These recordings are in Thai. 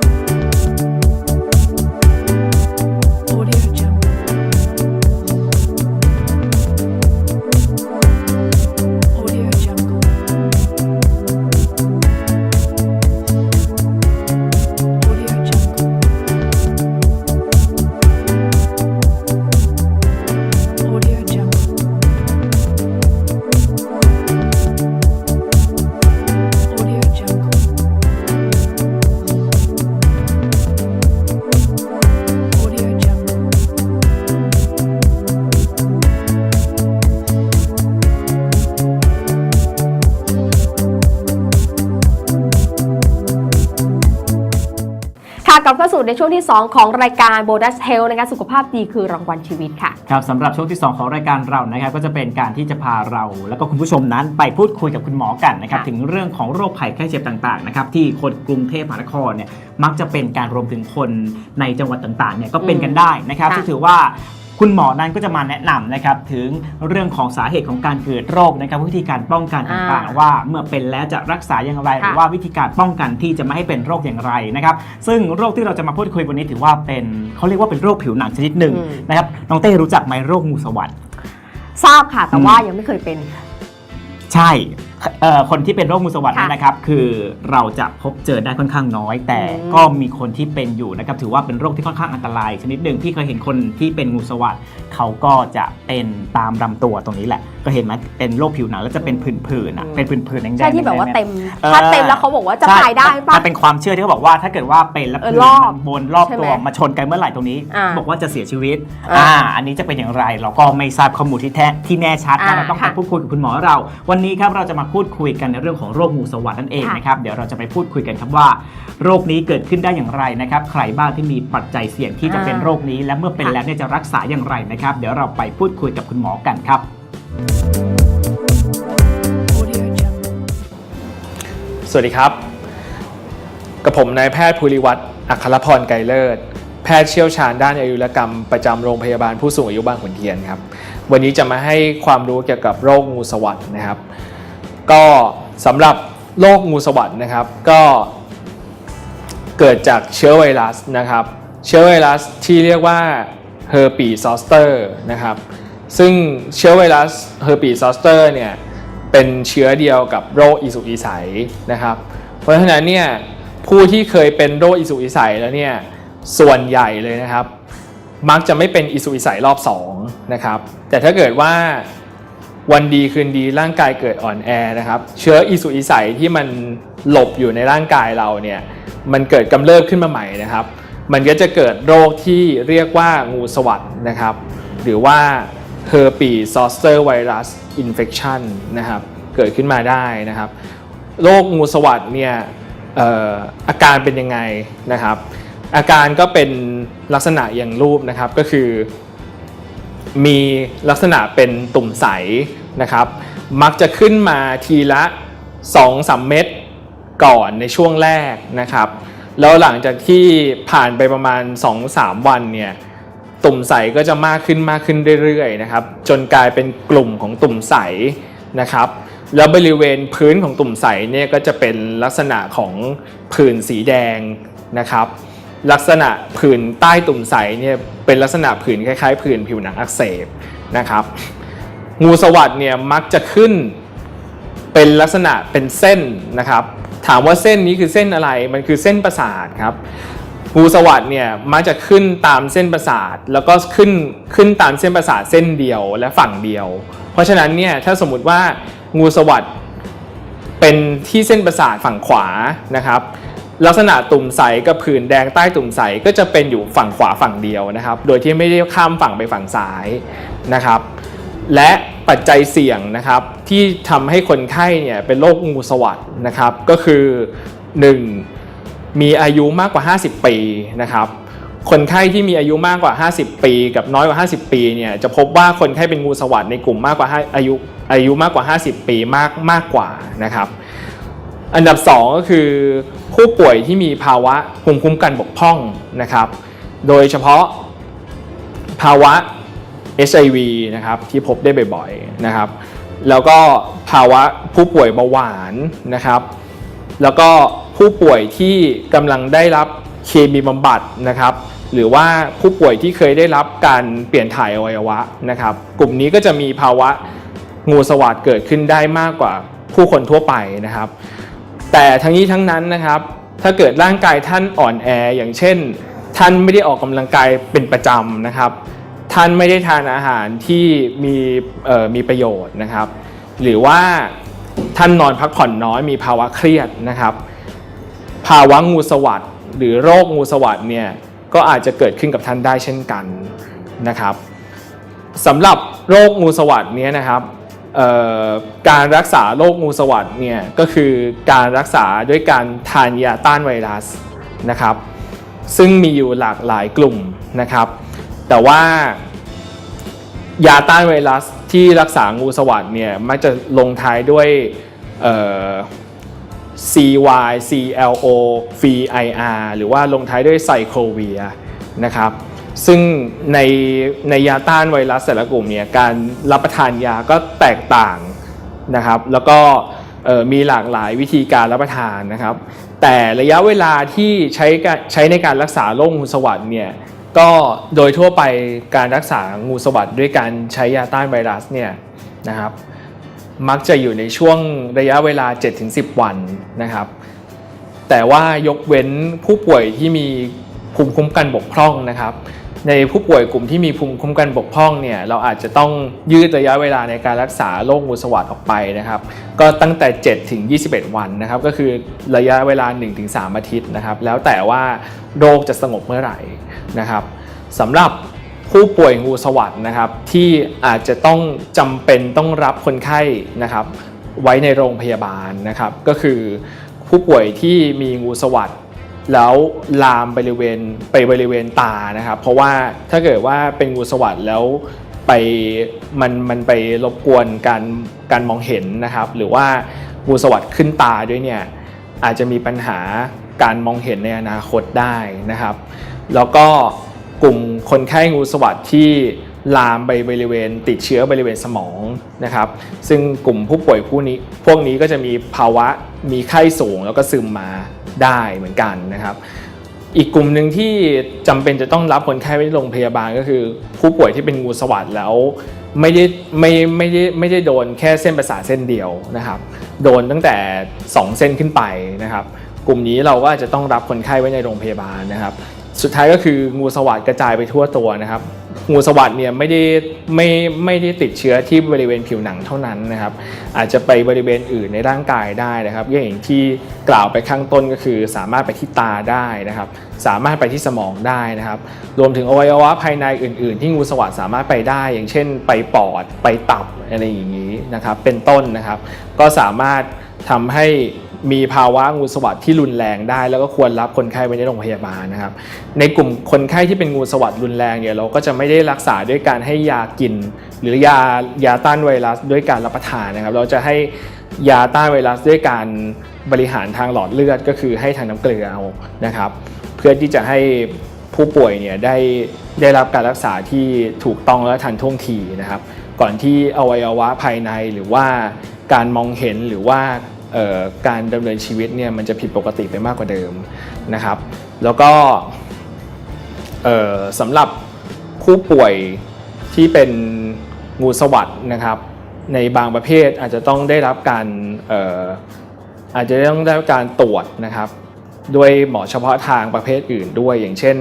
Bye. เข้าสู่ในช่วงที่ 2 ของรายการโบนัสเฮลนะคะสุขภาพดีคือรางวัลชีวิตค่ะครับสำหรับช่วงที่ 2 ของรายการเรานะครับก็จะเป็นการที่จะพาเรา แล้วก็คุณผู้ชมนั้นไปพูดคุยกับคุณหมอกันนะครับค่ะถึงเรื่องของโรคภัยไข้เจ็บต่างๆนะครับที่คนกรุงเทพมหานครเนี่ยมักจะเป็นการรวมถึงคนในจังหวัดต่างๆเนี่ยก็เป็นกันได้นะครับค่ะซึ่งถือว่า คุณหมอนั้นก็จะมาแนะนำนะครับถึงเรื่องของสาเหตุของการเกิดโรคนะครับวิธีการป้องกันต่างๆ ว่าเมื่อเป็นแล้วจะรักษาอย่างไรหรือว่าวิธีการป้องกันที่จะไม่ให้เป็นโรคอย่างไรนะครับซึ่งโรคที่เราจะมาพูดคุยวันนี้ถือว่าเป็นเขาเรียกว่าเป็นโรคผิวหนังชนิดหนึ่งอืมนะครับน้องเต้รู้จักไหมโรคงูสวัสด์ทราบค่ะแต่อืมว่ายังไม่เคยเป็น ใช่เอ่อ คนที่เป็นโรคงูสวัสด์ค่ะเนี่ยนะครับ คือเราจะพบเจอได้ค่อนข้างน้อย แต่อืมก็มีคนที่เป็นอยู่นะครับถือว่าเป็นโรคที่ค่อนข้างอันตราย ชนิดหนึ่งพี่เคยเห็นคนที่เป็นงูสวัสด์เขาก็จะเป็นตามลำตัวตรงนี้แหละ ก็เห็นไหมเป็นโรคผิวหนังแล้วจะเป็นผื่นๆอะเป็นผื่นๆแดงๆใช่ที่แบบว่าดงๆเต็มเออถ้าเต็มแล้วเขาบอกว่าจะใช่ตายได้มันป่ะมันเป็นความเชื่อที่เขาบอกว่าถ้าเกิดว่าเป็นแล้วเออผื่นรอบมันบนรอบใช่ไหมตัวมาชนกันเมื่อไหร่ตรงนี้อ่าบอกว่าจะเสียชีวิตอ่าอ่าอันนี้จะเป็นอย่างไรเราก็ไม่ทราบข้อมูลที่แท้ที่แน่ชัดนะอ่าเราต้องไปค่ะพูดคุยกับคุณหมอเรา วันนี้ครับเราจะมาพูดคุยกันในเรื่องของโรคงูสวัสด์นั่นเองค่ะนะครับเดี๋ยวเราจะไปพูดคุยกันครับว่า โรคนี้เกิดขึ้นได้อย่างไรนะครับใครบ้างที่มีปัจจัยเสี่ยงที่จะเป็นโรคนี้ และเมื่อเป็นค่ะแล้วเนี่ยจะรักษาอย่างไรนะครับ เดี๋ยวเราไปพูดคุยกับคุณหมอกันครับ Audio Jungle. สวัสดีครับ กับผมนายแพทย์ภูริวัตรอัครพรไกรเลิศแพทย์เชี่ยวชาญด้านอายุรกรรมประจำโรงพยาบาลผู้สูงอายุบางขุนเทียนครับ วันนี้จะมาให้ความรู้เกี่ยวกับโรคงูสวัสด์นะครับ ก็สำหรับโรคงูสวัสด์นะครับก็เกิดจากเชื้อไวรัสนะครับ เชื้อไวรัสที่เรียกว่า herpes zoster นะครับซึ่งเชื้อไวรัส herpes zoster เนี่ยเป็นเชื้อเดียวกับโรคอิสุกอิสัยนะครับ เพราะฉะนั้นเนี่ยผู้ที่เคยเป็นโรคอิสุกอิสัยแล้วเนี่ยส่วนใหญ่เลยนะครับ มักจะไม่เป็นอิสุกอิสัยรอบ2นะครับแต่ถ้าเกิดว่า วันดีคืนดีร่างกายเกิดอ่อนแอนะครับ เชื้ออิสุอิสัยที่มันหลบอยู่ในร่างกายเราเนี่ยมันเกิดกำเริบขึ้นมาใหม่นะครับ มันก็จะเกิดโรคที่เรียกว่างูสวัสด์นะครับ หรือว่า herpes zoster virus infection นะครับเกิดขึ้นมาได้นะครับ โรคงูสวัสด์เนี่ยอออาการเป็นยังไงนะครับ อาการก็เป็นลักษณะอย่างรูปนะครับก็คือ มีลักษณะเป็นตุ่มใสนะครับ มักจะขึ้นมาทีละ 2-3 เม็ดก่อนในช่วงแรกนะครับ แล้วหลังจากที่ผ่านไปประมาณ 2-3 วันเนี่ยตุ่มใสก็จะมากขึ้นมากขึ้นเรื่อยๆนะครับ จนกลายเป็นกลุ่มของตุ่มใสนะครับ แล้วบริเวณพื้นของตุ่มใสเนี่ยก็จะเป็นลักษณะของผื่นสีแดงนะครับ ลักษณะผื่นใต้ตุ่มใสเนี่ยเป็นลักษณะผื่นคล้ายๆผื่นผิวหนังอักเสบนะครับ งูสวัสด์เนี่ยมักจะขึ้นเป็นลักษณะเป็นเส้นนะครับ ถามว่าเส้นนี้คือเส้นอะไรมันคือเส้นประสาทครับงูสวัสด์เนี่ยมักจะขึ้นตามเส้นประสาท แล้วก็ขึ้นขึ้นตามเส้นประสาทเส้นเดียวและฝั่งเดียว เพราะฉะนั้นเนี่ยถ้าสมมติว่างูสวัสด์เป็นที่เส้นประสาทฝั่งขวานะครับ ลักษณะตุ่มใสกับผื่นแดงใต้ตุ่มใสก็จะเป็นอยู่ฝั่งขวาฝั่งเดียวนะครับ โดยที่ไม่ได้ข้ามฝั่งไปฝั่งซ้ายนะครับ และปัจจัยเสี่ยงนะครับที่ทำให้คนไข้เนี่ยเป็นโรคงูสวัสดนะครับ ก็คือ 1. มีอายุมากกว่า 50 ปีนะครับคนไข้ที่มีอายุมากกว่า 50 ปี กับน้อยกว่า 50 ปีเนี่ยจะพบว่าคนไข้เป็นงูสวัสดในกลุ่มมากกว่าห้าอายุอายุมากกว่า 50 ปีมากมากกว่านะครับ อันดับ 2 ก็คือผู้ป่วยที่มีภาวะภูมิคุ้มกันบกพร่องนะครับ โดยเฉพาะภาวะ HIV นะครับที่พบได้บ่อยๆนะครับ แล้วก็ภาวะผู้ป่วยเบาหวานนะครับ แล้วก็ผู้ป่วยที่กำลังได้รับเคมีบำบัดนะครับ หรือว่าผู้ป่วยที่เคยได้รับการเปลี่ยนถ่ายอวัยวะนะครับ กลุ่มนี้ก็จะมีภาวะงูสวัสดเกิดขึ้นได้มากกว่าผู้คนทั่วไปนะครับ แต่ทั้งนี้ทั้งนั้นนะครับ ถ้าเกิดร่างกายท่านอ่อนแอ อย่างเช่น ท่านไม่ได้ออกกำลังกายเป็นประจำนะครับ ท่านไม่ได้ทานอาหารที่มีมีประโยชน์นะครับ หรือว่าท่านนอนพักผ่อนน้อยมีภาวะเครียดนะครับ ภาวะงูสวัสดหรือโรคงูสวัสดเนี่ยก็อาจจะเกิดขึ้นกับท่านได้เช่นกันนะครับสำหรับโรคงูสวัสดเนี้ยนะครับ การรักษาโรคงูสวัสดเนี่ยก็คือการรักษาด้วยการทานยาต้านไวรัสนะครับ ซึ่งมีอยู่หลากหลายกลุ่มนะครับ แต่ว่ายาต้านไวรัสที่รักษางูสวัสดเนี่ยมักจะลงท้ายด้วย CY CLO VIR หรือว่าลงท้ายด้วยไซโครเวียนะครับ ซึ่งในในยาต้านไวรัสแต่ละกลุ่มเนี่ยการรับประทานยาก็แตกต่างนะครับ แล้วก็มีหลากหลายวิธีการรับประทานนะครับ แต่ระยะเวลาที่ใช้ใช้ในการรักษาโรคงูสวัสดเนี่ยก็โดยทั่วไปการรักษางูสวัสดด้วยการใช้ยาต้านไวรัสเนี่ยนะครับ มักจะอยู่ในช่วงระยะเวลา 7-10 วันนะครับ แต่ว่ายกเว้นผู้ป่วยที่มีภูมิคุ้มกันบกพร่องนะครับ ในผู้ป่วยกลุ่มที่มีภูมิคุ้มกันบกพร่องเนี่ยเราอาจจะต้องยืดระยะเวลาในการรักษาโรคงูสวัสดออกไปนะครับ ก็ตั้งแต่ 7 ถึง 21 วันนะครับ ก็คือระยะเวลา 1-3 อาทิตย์นะครับ แล้วแต่ว่าโรคจะสงบเมื่อไหร่นะครับสำหรับผู้ป่วยงูสวัสดนะครับ ที่อาจจะต้องจำเป็นต้องรับคนไข้นะครับ ไว้ในโรงพยาบาลนะครับ ก็คือผู้ป่วยที่มีงูสวัสด แล้วลามบริเวณไปบริเวณตานะครับ เพราะว่าถ้าเกิดว่าเป็นงูสวัสด์แล้วไปมันมันไปรบกวนการการมองเห็นนะครับ หรือว่างูสวัสด์ขึ้นตาด้วยเนี่ยอาจจะมีปัญหาการมองเห็นในอนาคตได้นะครับ แล้วก็กลุ่มคนไข้งูสวัสด์ที่ลามไปบริเวณติดเชื้อบริเวณสมองนะครับ ซึ่งกลุ่มผู้ป่วยผู้นี้พวกนี้ก็จะมีภาวะมีไข้สูงแล้วก็ซึมมา ได้เหมือนกันนะครับ อีกกลุ่มหนึ่งที่จำเป็นจะต้องรับคนไข้ไว้โรงพยาบาลก็คือ ผู้ป่วยที่เป็นงูสวัสดแล้วไม่ได้ไม่ไม่ได้ไม่ได้โดนแค่เส้นประสาทเส้นเดียวนะครับ โดนตั้งแต่ 2 เส้นขึ้นไปนะครับ กลุ่มนี้เราก็จจะต้องรับคนไข้ไว้ในโรงพยาบาลนะครับ สุดท้ายก็คืองูสวัสดกระจายไปทั่วตัวนะครับ งูสวัสดเนี่ยไม่ได้ไม่ไม่ได้ติดเชื้อที่บริเวณผิวหนังเท่านั้นนะครับ อาจจะไปบริเวณอื่นในร่างกายได้นะครับ อย่างที่กล่าวไปข้างต้นก็คือสามารถไปที่ตาได้นะครับ สามารถไปที่สมองได้นะครับ รวมถึงอวัยวะภายในอื่น ๆ ที่งูสวัสดสามารถไปได้ อย่างเช่น ไปปอดไปตับอะไรอย่างนี้นะครับ เป็นต้นนะครับ ก็สามารถทำให้ มีภาวะงูสวัสดที่รุนแรงได้ แล้วก็ควรรับคนไข้ไว้ในโรงพยาบาลนะครับ ในกลุ่มคนไข้ที่เป็นงูสวัสดรุนแรงเนี่ยเราก็จะไม่ได้รักษาด้วยการให้ยากิน หรือยายาต้านไวรัสด้วยการรับประทานนะครับ เราจะให้ยาต้านไวรัสด้วยการบริหารทางหลอดเลือดก็คือให้ทางน้ำเกลือเอานะครับ เพื่อที่จะให้ผู้ป่วยเนี่ยได้ได้รับการรักษาที่ถูกต้องและทันท่วงทีนะครับ ก่อนที่อวัยวะภายในหรือว่าการมองเห็นหรือว่า การดำเนินชีวิตเนี่ยมันจะผิดปกติไปมากกว่าเดิมนะครับ แล้วก็สำหรับผู้ป่วยที่เป็นงูสวัสดนะครับ ในบางประเภทอาจจะต้องได้รับการเอ่ออาจจะต้องได้รับการตรวจนะครับด้วยหมอเฉพาะทางประเภทอื่นด้วย อย่างเช่น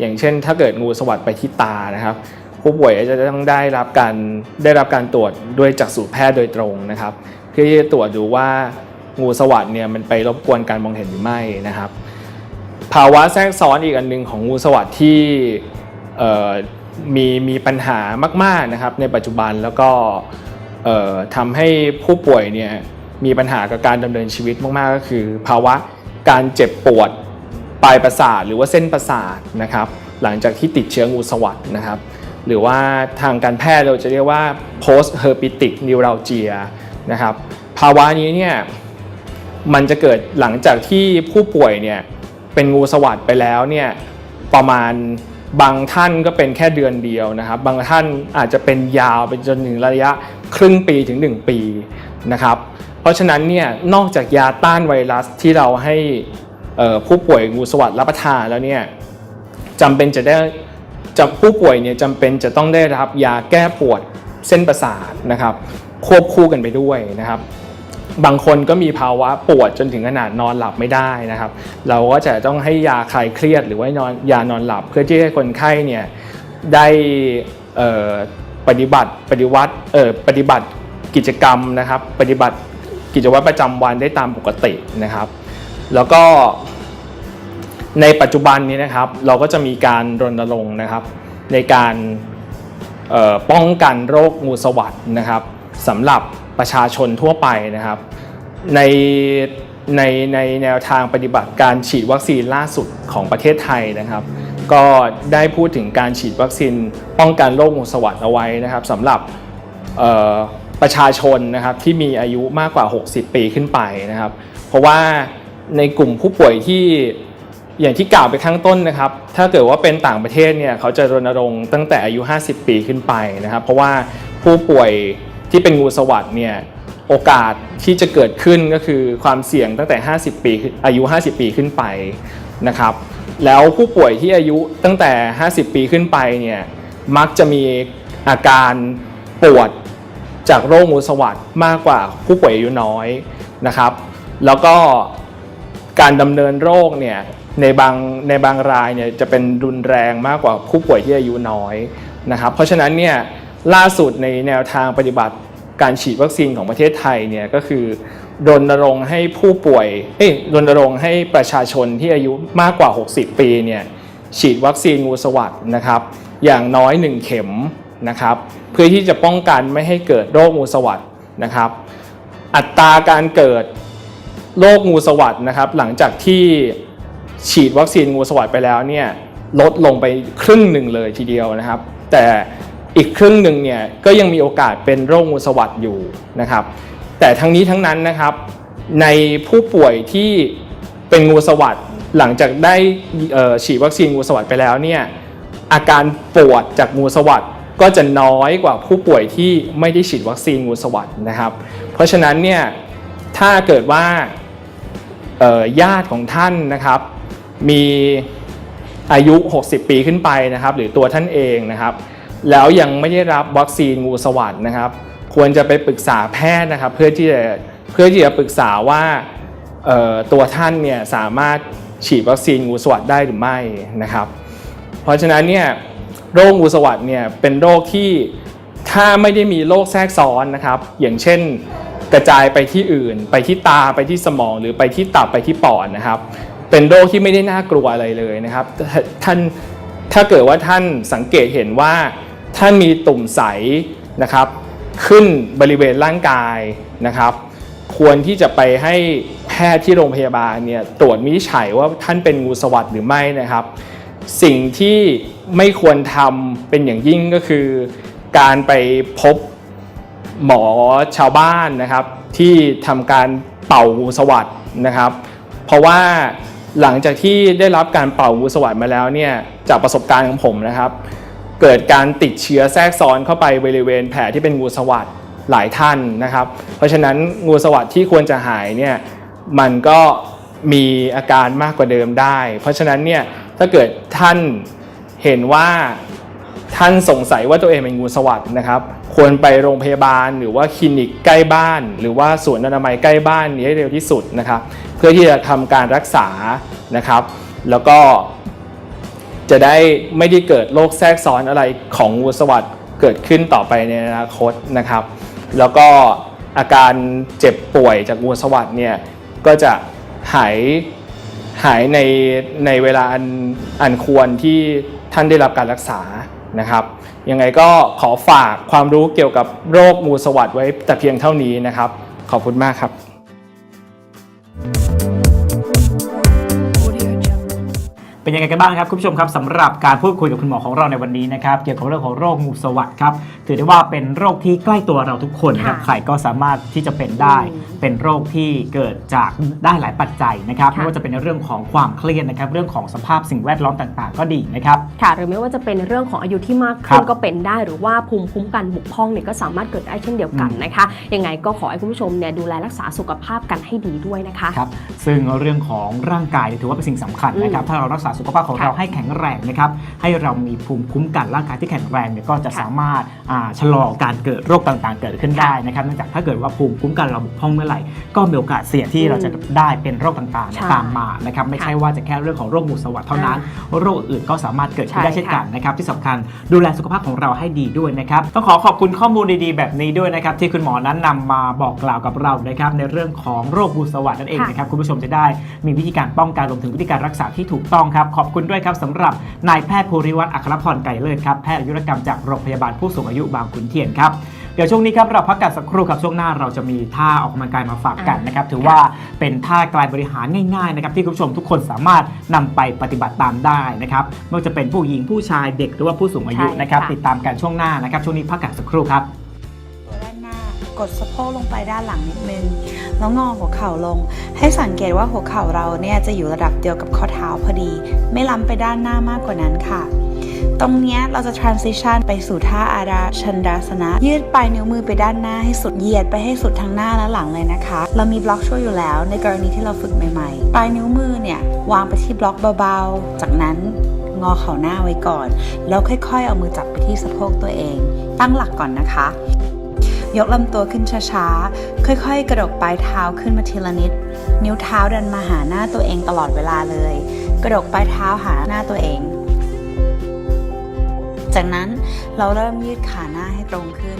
อย่างเช่น ถ้าเกิดงูสวัสดไปที่ตานะครับ ผู้ป่วยอาจจะต้องได้รับการได้รับการตรวจด้วยจักษุแพทย์โดยตรงนะครับ เพื่อที่จะตรวจดูว่า งูสวัสดเนี่ยมันไปรบกวนการมองเห็นหรือไม่นะครับ ภาวะแทรกซ้อนอีกอันหนึงของงูสวัสดที่มีมีปัญหามากๆนะครับในปัจจุบันแล้วก็ทำให้ผู้ป่วยเนี่ยมีปัญหากับการดำเนินชีวิตมากๆ ก็คือ ภาวะการเจ็บปวดปลายประสาทหรือว่าเส้นประสาทนะครับหลังจากที่ติดเชื้องูสวัสดนะครับ หรือว่าทางการแพทย์เราจะเรียกว่า post herpetic neuralgia นะครับภาวะนี้เนี่ย มันจะเกิดหลังจากที่ผู้ป่วยเนี่ยเป็นงูสวัสดไปแล้วเนี่ยประมาณบางท่านก็เป็นแค่เดือนเดียวนะครับ บางท่านอาจจะเป็นยาวไปจนถึงระยะครึ่งปีถึง 1 ปีนะครับ เพราะฉะนั้นเนี่ยนอกจากยาต้านไวรัสที่เราให้ผู้ป่วยงูสวัสดรับประทานแล้วเนี่ยจำเป็นจะได้จะผู้ป่วยเนี่ยจำเป็นจะต้องได้รับยาแก้ปวดเส้นประสาทนะครับ ควบคู่กันไปด้วยนะครับ บางคนก็มีภาวะปวดจนถึงขนาดนอนหลับไม่ได้นะครับ เราก็จะต้องให้ยาคลายเครียดหรือว่านอนยานอนหลับ เพื่อที่ให้คนไข้เนี่ยได้ปฏิบัติปฏิวัติปฏิบัติกิจกรรมนะครับ ปฏิบัติกิจวัตรประจำวันได้ตามปกตินะครับ แล้วก็ในปัจจุบันนี้นะครับ เราก็จะมีการรณรงค์นะครับ ในการป้องกันโรคงูสวัสดนะครับสำหรับ ประชาชนทั่วไปนะครับ ในในในแนวทางปฏิบัติการฉีดวัคซีนล่าสุดของประเทศไทยนะครับ ก็ได้พูดถึงการฉีดวัคซีนป้องกันโรคงูสวัสด์เอาไว้นะครับสำหรับประชาชนนะครับที่มีอายุมากกว่า 60 ปีขึ้นไปนะครับ เพราะว่าในกลุ่มผู้ป่วยที่อย่างที่กล่าวไปข้างต้นนะครับ ถ้าเกิดว่าเป็นต่างประเทศเนี่ยเขาจะรณรงค์ตั้งแต่อายุ 50 ปีขึ้นไปนะครับ เพราะว่าผู้ป่วย ที่เป็นงูสวัสด์เนี่ยโอกาสที่จะเกิดขึ้นก็คือความเสี่ยงตั้งแต่ 50 ปีอายุ 50 ปีขึ้นไปนะครับ แล้วผู้ป่วยที่อายุตั้งแต่ 50 ปีขึ้นไปเนี่ยมักจะมีอาการปวดจากโรคงูสวัสด์มากกว่าผู้ป่วยอายุน้อยนะครับ แล้วก็การดำเนินโรคเนี่ยในบางในบางรายเนี่ยจะเป็นรุนแรงมากกว่าผู้ป่วยที่อายุน้อยนะครับ เพราะฉะนั้นเนี่ย ล่าสุดในแนวทางปฏิบัติการฉีดวัคซีนของประเทศไทยเนี่ยก็คือรณรงค์ให้ผู้ป่วย เอ้ยรณรงค์ให้ประชาชนที่อายุมากกว่า 60 ปีเนี่ยฉีดวัคซีนงูสวัสด์นะครับ อย่างน้อย 1 เข็มนะครับ เพื่อที่จะป้องกันไม่ให้เกิดโรคงูสวัสด์นะครับ อัตราการเกิดโรคงูสวัสด์นะครับ หลังจากที่ฉีดวัคซีนงูสวัสด์ไปแล้วเนี่ยลดลงไปครึ่งหนึ่งเลยทีเดียวนะครับ แต่ อีกครึ่งหนึ่งเนี่ยก็ยังมีโอกาสเป็นโรคงูสวัสดอยู่นะครับ แต่ทั้งนี้ทั้งนั้นนะครับ ในผู้ป่วยที่เป็นงูสวัสดหลังจากได้ฉีดวัคซีนงูสวัสดไปแล้วเนี่ยอาการปวดจากงูสวัสดก็จะน้อยกว่าผู้ป่วยที่ไม่ได้ฉีดวัคซีนงูสวัสดนะครับ เพราะฉะนั้นเนี่ยถ้าเกิดว่าญาติของท่านนะครับ มีอายุ 60 ปีขึ้นไปนะครับ หรือตัวท่านเองนะครับ แล้วยังไม่ได้รับวัคซีนงูสวัสด์นะครับ ควรจะไปปรึกษาแพทย์นะครับ เพื่อที่จะเพื่อที่จะปรึกษาว่าตัวท่านเนี่ยสามารถฉีดวัคซีนงูสวัสด์ได้หรือไม่นะครับ เพราะฉะนั้นเนี่ยโรคงูสวัสด์เนี่ยเป็นโรคที่ถ้าไม่ได้มีโรคแทรกซ้อนนะครับ อย่างเช่นกระจายไปที่อื่น ไปที่ตาไปที่สมอง หรือไปที่ตับไปที่ปอดนะครับ เป็นโรคที่ไม่ได้น่ากลัวอะไรเลยนะครับ ท่านถ้าเกิดว่าท่านสังเกตเห็นว่า ท่านมีตุ่มใสนะครับขึ้นบริเวณร่างกายนะครับ ควรที่จะไปให้แพทย์ที่โรงพยาบาลเนี่ยตรวจวิฉัยว่าท่านเป็นงูสวัสดหรือไม่นะครับ สิ่งที่ไม่ควรทำเป็นอย่างยิ่งก็คือ การไปพบหมอชาวบ้านนะครับ ที่ทำการเป่างูสวัสดนะครับ เพราะว่าหลังจากที่ได้รับการเป่างูสวัสดมาแล้วเนี่ยจากประสบการณ์ของผมนะครับ เกิดการติดเชื้อแทรกซ้อนเข้าไปบริเวณแผลที่เป็นงูสวัสดหลายท่านนะครับ เพราะฉะนั้นงูสวัสดที่ควรจะหายเนี่ยมันก็มีอาการมากกว่าเดิมได้ เพราะฉะนั้นเนี่ยถ้าเกิดท่านเห็นว่าท่านสงสัยว่าตัวเองเป็นงูสวัสดนะครับ ควรไปโรงพยาบาลหรือว่าคลินิกใกล้บ้าน หรือว่าสวนอนามัยใกล้บ้านนี้ให้เร็วที่สุดนะครับ เพื่อที่จะทำการรักษานะครับ แล้วก็ จะได้ไม่ได้เกิดโรคแทรกซ้อนอะไรของงูสวัสดเกิดขึ้นต่อไปในอนาคตนะครับ แล้วก็อาการเจ็บป่วยจากงูสวัสดเนี่ยก็จะหายหายในในเวลาอันอันควรที่ท่านได้รับการรักษานะครับยังไงก็ขอฝากความรู้เกี่ยวกับโรคงูสวัสดไว้แต่เพียงเท่านี้นะครับ ขอบคุณมากครับ เป็นยังไงกันบ้างครับคุณผู้ชมครับสำหรับการพูดคุยกับคุณหมอของเราในวันนี้นะครับเกี่ยวกับเรื่องของโรคงูสวัสด์ครับถือได้ว่าเป็นโรคที่ใกล้ตัวเราทุกคนนะครับค่ะใครก็สามารถที่จะเป็นได้ อืมเป็นโรคที่เกิดจากได้หลายปัจจัยนะครับค่ะ ไม่ว่าจะเป็นในเรื่องของความเครียดนะครับเรื่องของสภาพสิ่งแวดล้อมต่าง ๆ ก็ดีนะครับ ค่ะ หรือไม่ว่าจะเป็นเรื่องของอายุที่มากครัขึ้นบก็เป็นได้ หรือว่าภูมิคุ้มกันบกพร่องเนี่ยก็สามารถเกิดได้เช่นเดียวกันนะคะ ยังไงก็ขอให้คุณผู้ชมเนี่ยดูแลรักษาสุขภาพกันให้ดีด้วยนะคะ ครับซึ่งเรื่องของร่างกายเนี่ยถือว่าเป็นสิ่งสำคัญนะครับ ถ้าเรารักษาสุขภาพของค่ะเราให้แข็งแรงนะครับให้เรามีภูมิคุ้มกันร่างกายที่แข็งแรงเนี่ยก็จะค่ะสามารถอ่าชะลอการเกิดโรคต่างๆ เกิดขึ้นได้นะครับเนื่องจากถ้าเกิดว่าภูมิคุ้มกันเราบกพร่องเมื่อไหร่ก็มีโอกาสเสี่ยงที่เราจะได้เป็นโรคต่างๆเนี่ยใช่ตามมานะครับไม่ใช่ว่าจะแค่เรื่องของโรคหมูสวัสด์เท่านั้น โรคอื่นก็สามารถเกิดขึ้นได้ใช่เช่นกันค่ะนะครับที่สำคัญดูแลสุขภาพของเราให้ดีด้วยนะครับต้องขอขอบคุณข้อมูลดีๆ แบบนี้ด้วยนะครับที่คุณหมอนั้นนำมาบอกกล่าวกับเรานะครับในเรื่องของโรคบูสวัสด์นั่นเองค่ะนะครับคุณผู้ชมจะได้มีวิธีการป้องกันรวมถึงวิธีการรักษาที่ถูกต้องครับขอบคุณด้วยครับสำหรับนายแพทย์ภูริวัฒน์อัครพรไก่เลิศครับแพทย์อายุรกรรมจากโรงพยาบาลผู้สูงอายุบางขุนเทียนครับเดี๋ยวช่วงนี้ครับเราพักกันสักครู่ครับช่วงหน้าเราจะมีท่าออกกำลังกายมาฝากกันนะครับถือว่าเป็นท่ากายบริหารง่ายๆนะครับที่คุณผู้ชมทุกคนสามารถนำไปปฏิบัติตามได้นะครับไม่ว่าจะเป็นผู้หญิงผู้ชายเด็กหรือว่าผู้สูงอายุใช่นะครับค่ะติดตามกันช่วงหน้านะครับช่วงนี้พักกันสักครู่ครับตัวด้านหน้า กดสะโพกลงไปด้านหลังนิดนึงแล้วงอหัวเข่าลง ให้สังเกตว่าหัวเข่าเราเนี่ยจะอยู่ระดับเดียวกับข้อเท้าพอดี ไม่ล้ำไปด้านหน้ามากกว่านั้นค่ะ ตรงนี้เราจะ transition ไปสู่ท่าอาดาชันดาสนะ ยืดปลายนิ้วมือไปด้านหน้าให้สุดเหยียดไปให้สุดทั้งหน้าและหลังเลยนะคะ เรามีบล็อกช่วยอยู่แล้วในกรณีที่เราฝึกใหม่ๆ ปลายนิ้วมือเนี่ยวางไปที่บล็อกเบาๆ จากนั้นงอเข่าหน้าไว้ก่อน แล้วค่อยๆ เอามือจับไปที่สะโพกตัวเอง ตั้งหลักก่อนนะคะ ยกลำตัวขึ้นช้าๆ ค่อยๆ กระดกปลายเท้าขึ้นมาทีละนิด นิ้วเท้าดันมาหาหน้าตัวเองตลอดเวลาเลย กระดกปลายเท้าหาหน้าตัวเอง จากนั้นเราเริ่มยืดขาหน้าให้ตรงขึ้น